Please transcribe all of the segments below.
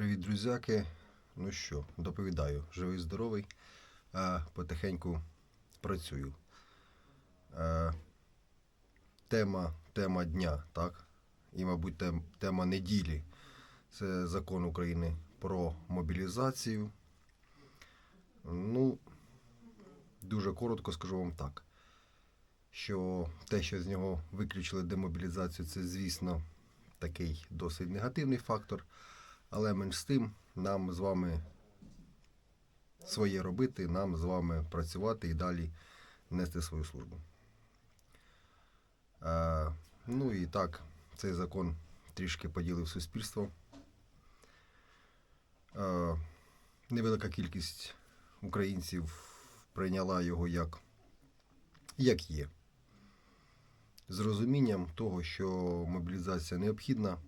Привіт, друзяки. Ну що, доповідаю, живий, здоровий, а потихеньку працюю. Е, тема, тема дня, так? І, мабуть, тем, тема неділі. Це закон України про мобілізацію. Ну, дуже коротко скажу вам так. Що те, що з нього виключили демобілізацію, це, звісно, такий досить негативний фактор. Але менш з тим, нам з вами своє робити, нам з вами працювати і далі нести свою службу. Е, ну і так, цей закон трішки поділив суспільство. Е, невелика кількість українців прийняла його як, як є. З розумінням того, що мобілізація необхідна.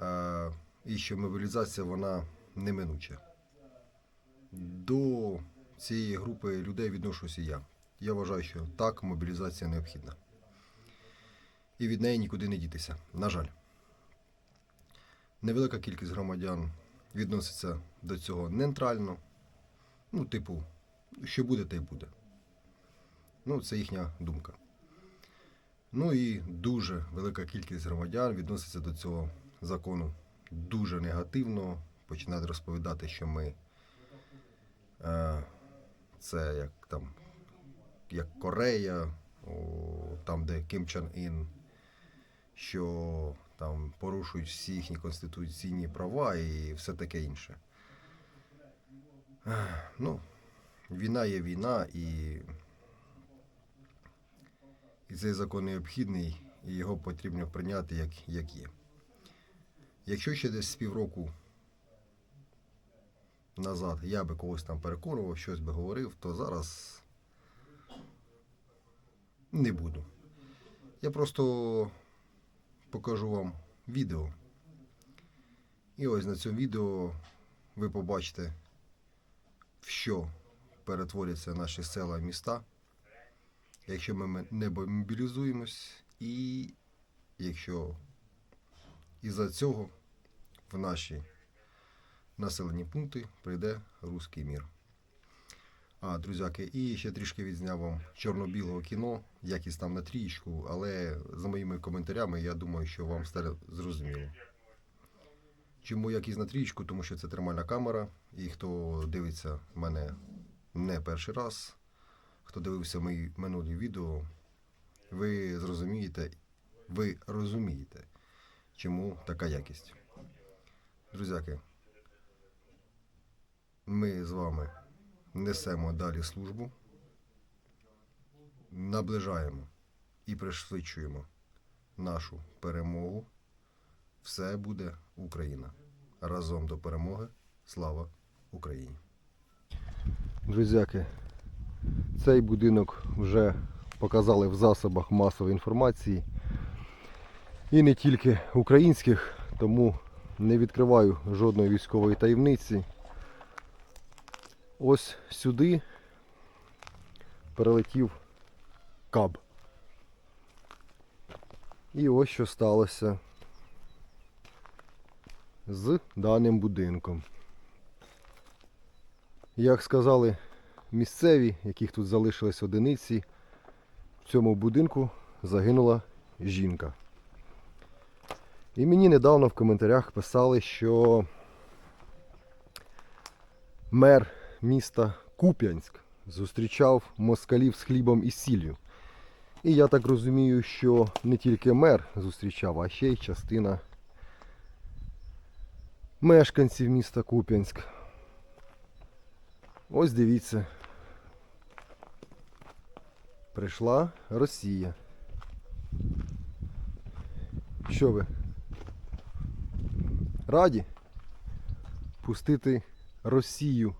Е, і що мобілізація вона неминуча. До цієї групи людей відношуся я. Я вважаю, що так, мобілізація необхідна. І від неї нікуди не дітися. На жаль. Невелика кількість громадян відноситься до цього нейтрально. Ну, типу, що буде, те й буде. Ну, це їхня думка. Ну і дуже велика кількість громадян відноситься до цього закону дуже негативно. Починають розповідати, що ми е, це як там, як Корея, о, там, де Ким Чен Ін, що там порушують всі їхні конституційні права і все таке інше. Ну, війна є війна, і, і цей закон необхідний, і його потрібно прийняти як, як є. Якщо ще десь з півроку назад я би когось там переконував, щось би говорив, то зараз не буду. Я просто покажу вам відео. І ось на цьому відео ви побачите, в що перетворяться наші села і міста, якщо ми не мобілізуємось, і якщо із-за цього наші населені пункти прийде руський мір. А, друзяки, і ще трішки відзняв вам чорно-білого кіно, якість там на трієчку, але за моїми коментарями я думаю, що вам стане зрозуміло. Чому якість на трієчку? Тому що це термальна камера, і хто дивиться мене не перший раз, хто дивився мої минулі відео, ви зрозумієте, ви розумієте, чому така якість. Друзяки, ми з вами несемо далі службу, наближаємо і пришвидшуємо нашу перемогу. Все буде Україна. Разом до перемоги. Слава Україні! Друзяки, цей будинок вже показали в засобах масової інформації. І не тільки українських, тому не відкриваю жодної військової таємниці. Ось сюди прилетів каб. І ось що сталося з даним будинком. Як сказали місцеві, яких тут залишились одиниці, в цьому будинку загинула жінка. І мені недавно в коментарях писали, що мер міста Куп'янськ зустрічав москалів з хлібом і сіллю. І я так розумію, що не тільки мер зустрічав, а ще й частина мешканців міста Куп'янськ. Ось дивіться. Прийшла Росія. Що ви? Раді пустити Росію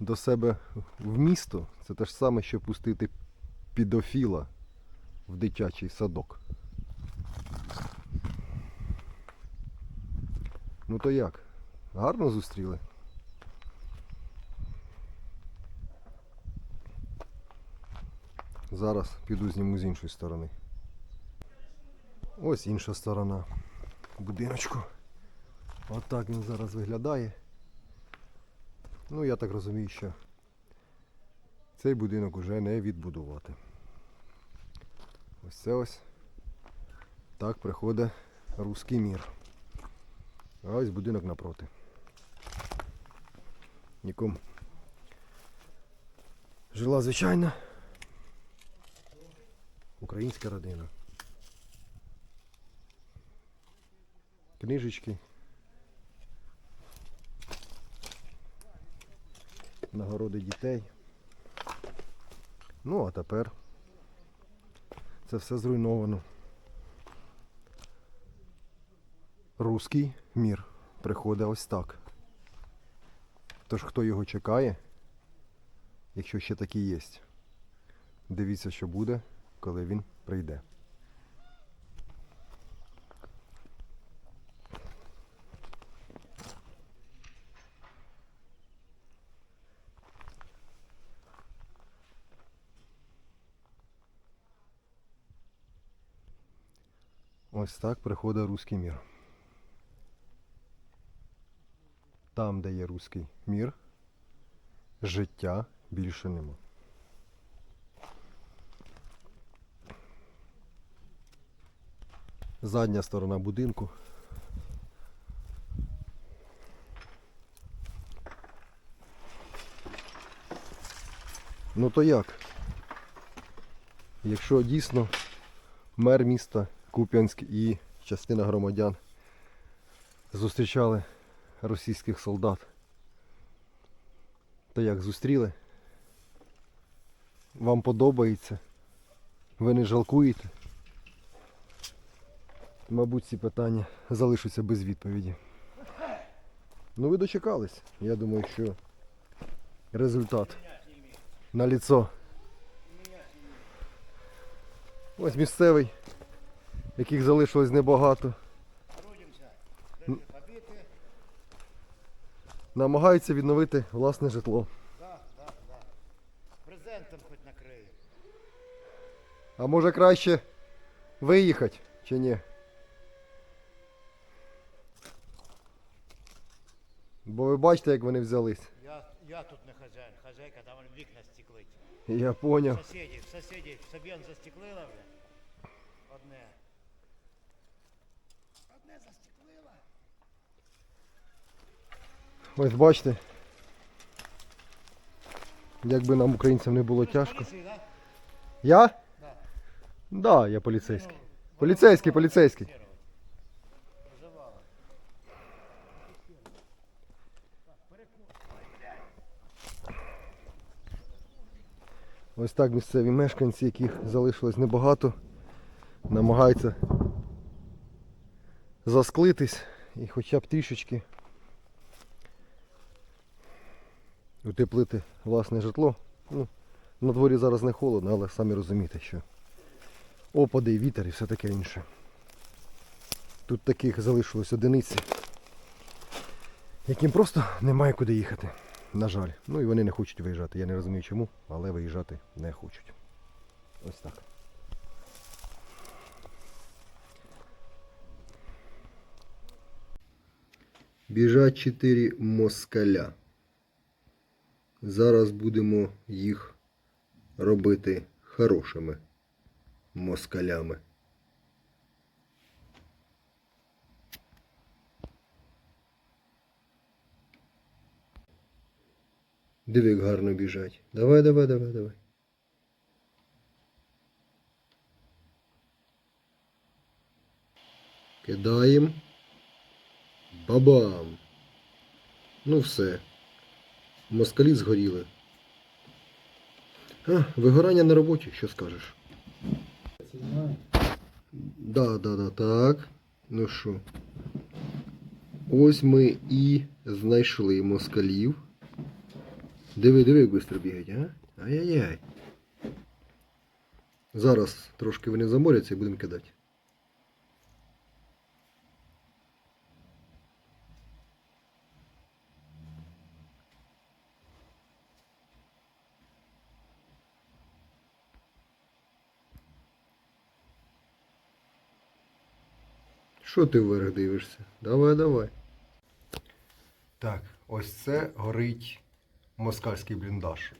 до себе в місто. Це те ж саме, що пустити підофіла в дитячий садок. Ну то як? Гарно зустріли? Зараз піду зніму з іншої сторони. Ось інша сторона. Будиночку. Отак він зараз виглядає. Ну, я так розумію, що цей будинок уже не відбудувати. Ось це ось так приходить руський мір. А ось будинок напроти. Нікому. Жила звичайна українська родина. Книжечки. Нагороди дітей. Ну, а тепер це все зруйновано. Руський мір приходить ось так. Тож хто його чекає, якщо ще такий є, дивіться, що буде, коли він прийде. Ось так приходить руський мір. Там, де є руський мір, життя більше нема. Задня сторона будинку. Ну то як? Якщо дійсно мер міста Куп'янськ і частина громадян зустрічали російських солдат. То як зустріли? Вам подобається? Ви не жалкуєте? Мабуть, ці питання залишаться без відповіді. Ну ви дочекались. Я думаю, що результат на ліцо. Ось місцевий, яких залишилось небагато. Намагаються відновити власне житло. Да, да, да. Презентом хоч накрию. А може краще виїхати чи ні? Бо ви бачите, як вони взялись. Я, я тут не хазяїн, хазяйка там вікна стеклить. Я поняв. Сусідів, сусідів, Соб'ян застеклила вже. Одне. Одне Ось бачите. Якби нам, українцям, не було тяжко. Я? Да. Я поліцейський. Поліцейський, поліцейський. Ось так місцеві мешканці, яких залишилось небагато, намагаються засклитись і хоча б трішечки утеплити власне житло. Ну, на дворі зараз не холодно, але самі розумієте, що опади, вітер і все таке інше. Тут таких залишилось одиниці, яким просто немає куди їхати. На жаль. Ну і вони не хочуть виїжджати. Я не розумію чому, але виїжджати не хочуть. Ось так. Біжать чотири москаля. Зараз будемо їх робити хорошими москалями. Диви, як гарно біжать. Давай, давай, давай, давай. Кидаємо. Бабам. Ну все. Москалі згоріли. А, вигорання на роботі, що скажеш? Да, да, да, так. Ну що. Ось ми і знайшли москалів. Диви, диви, швидко бігають, а? Ай-яй-яй. Зараз трошки вони заморяться і будемо кидати. Що ти вверх дивишся? Давай, давай. Так, ось це горить москальський бліндаж.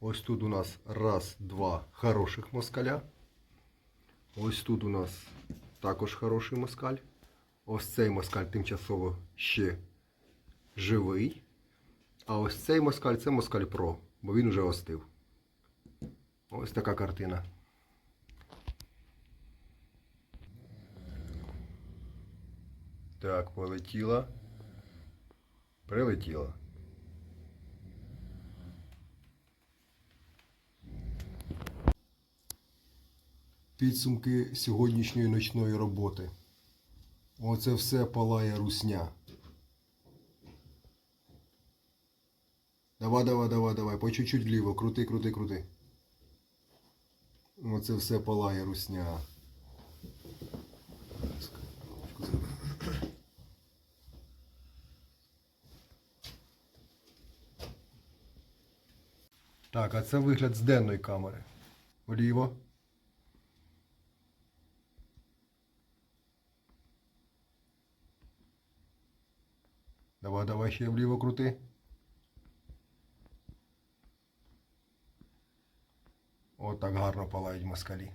Ось тут у нас раз, два хороших москаля. Ось тут у нас також хороший москаль. Ось цей москаль тимчасово ще живий. А ось цей москаль це москаль Про, бо він вже остив. Ось така картина. Так, полетіла. Прилетіла. Підсумки сьогоднішньої ночної роботи. Оце все палає русня. Давай, давай, давай, давай. По чуть-чуть вліво. Крути, крути, крути. Оце все палає русня. Так, а це вигляд з денної камери. Вліво. Давай, давай ще вліво крути. От гарно палають москалі.